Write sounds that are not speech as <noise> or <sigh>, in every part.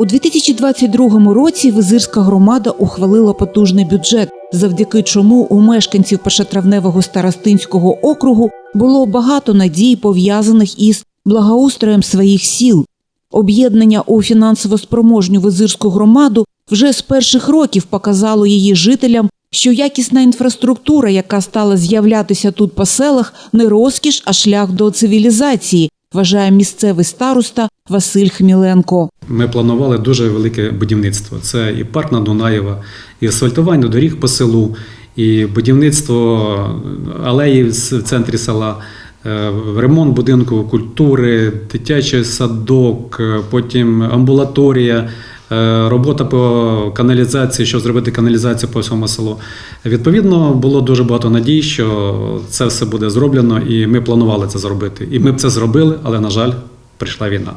У 2022 році Визирська громада ухвалила потужний бюджет, завдяки чому у мешканців першотравневого старостинського округу було багато надій, пов'язаних із благоустроєм своїх сіл. Об'єднання у фінансово спроможню визирську громаду вже з перших років показало її жителям, що якісна інфраструктура, яка стала з'являтися тут по селах, не розкіш, а шлях до цивілізації, вважає місцевий староста Василь Хміленко. Ми планували дуже велике будівництво. Це і парк на Дунаєва, і асфальтування доріг по селу, і будівництво алеї в центрі села, е, ремонт будинку культури, дитячий садок, е, потім амбулаторія. Е, Робота по каналізації, щоб зробити каналізацію по всьому селу. Відповідно, було дуже багато надій, що це все буде зроблено, і ми планували це зробити. І ми б це зробили, але, на жаль, прийшла війна.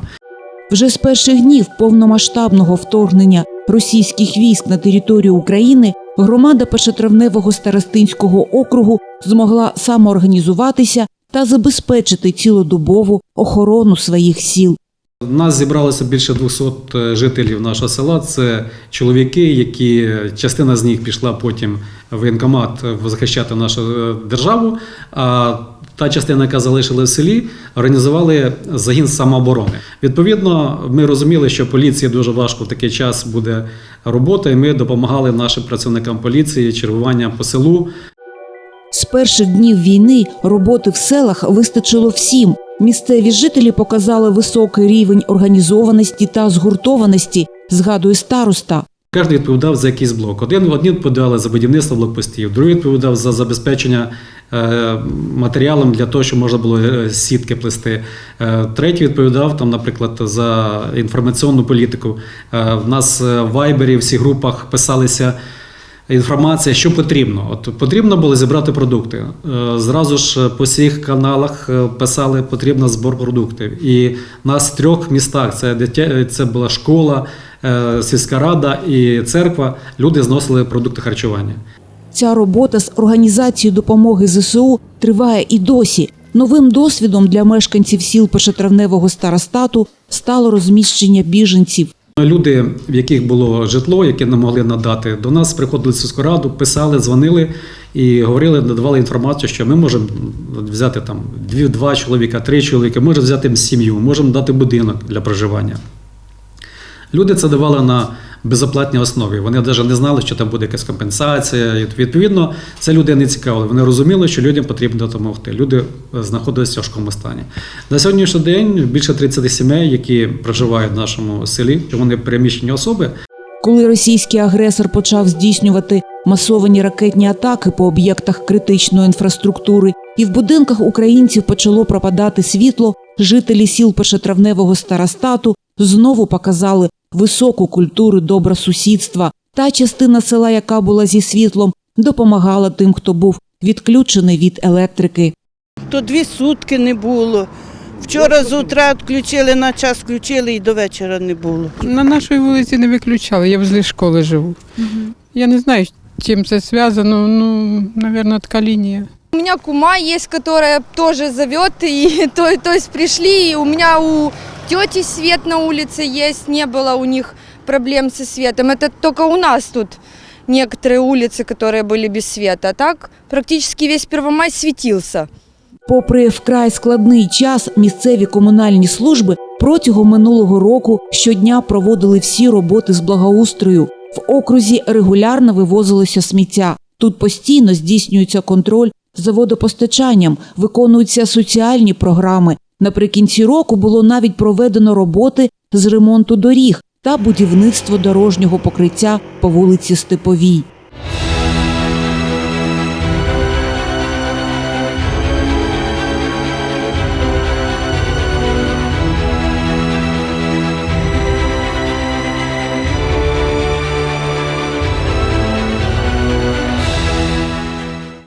Вже з перших днів повномасштабного вторгнення російських військ на територію України громада першотравневого старостинського округу змогла самоорганізуватися та забезпечити цілодобову охорону своїх сіл. Нас зібралося більше 200 жителів нашого села. Це чоловіки, які частина з них пішла потім в воєнкомат захищати нашу е, державу. А та частина, яка залишила в селі, організували загін самооборони. Відповідно, ми розуміли, що поліції дуже важко в такий час буде робота, і ми допомагали нашим працівникам поліції чергування по селу. З перших днів війни роботи в селах вистачило всім. Місцеві жителі показали високий рівень організованості та згуртованості, згадує староста. Кожен відповідав за якийсь блок. Один одні відповідали за будівництво блокпостів, другий відповідав за забезпечення е, матеріалом для того, щоб можна було е, сітки плести. Е, третій відповідав там, наприклад, за інформаційну політику. В нас в Вайбері, в всіх групах писалися. Інформація, що потрібно. От потрібно було зібрати продукти. Е, Зразу ж по всіх каналах е, писали, потрібно збор продуктів. І нас в трьох містах це дитя, це була школа, е, сільська рада і церква. Люди зносили продукти харчування. Ця робота з організацією допомоги ЗСУ триває і досі. Новим досвідом для мешканців сіл першотравневого старостату стало розміщення біженців. Люди, в яких було житло, яке не могли надати, до нас приходили в сільську раду, писали, дзвонили і говорили, надавали інформацію, що ми можемо взяти там дві, два чоловіка, три чоловіка, можемо взяти сім'ю, можемо дати будинок для проживання. Люди це давали на безоплатній основі. Вони навіть не знали, що там буде якась компенсація. І, відповідно, це людей не цікавило. Вони розуміли, що людям потрібно допомогти. Люди е, знаходилися в тяжкому стані. На сьогоднішній день більше 30 сімей, які проживають в нашому селі, вони переміщені особи. Коли російський агресор почав здійснювати масовані ракетні атаки по об'єктах критичної інфраструктури, і в будинках українців почало пропадати світло, жителі сіл першотравневого старостату знову показали високу культуру добросусідства. Та частина села, яка була зі світлом, допомагала тим, хто був відключений від електрики. То дві сутки не було. Вчора з утра відключили на час, включили і до вечора не було. На нашій вулиці не виключали, я возле школи живу. Я не знаю, чим це зв'язано, ну, мабуть, така лінія. У меня кума есть, которая тоже зовет, и <laughs> то, то есть пришли, и у меня у тети свет на улице есть, не было у них проблем со светом. Это только у нас тут некоторые улицы, которые были без света. А так практически весь Первомай светился. Попри вкрай складний час, місцеві комунальні служби протягом минулого року щодня проводили всі роботи з благоустрою. В окрузі регулярно вивозилося сміття. Тут постійно здійснюється контроль за водопостачанням, виконуються соціальні програми. Наприкінці року було навіть проведено роботи з ремонту доріг та будівництво дорожнього покриття по вулиці Степовій.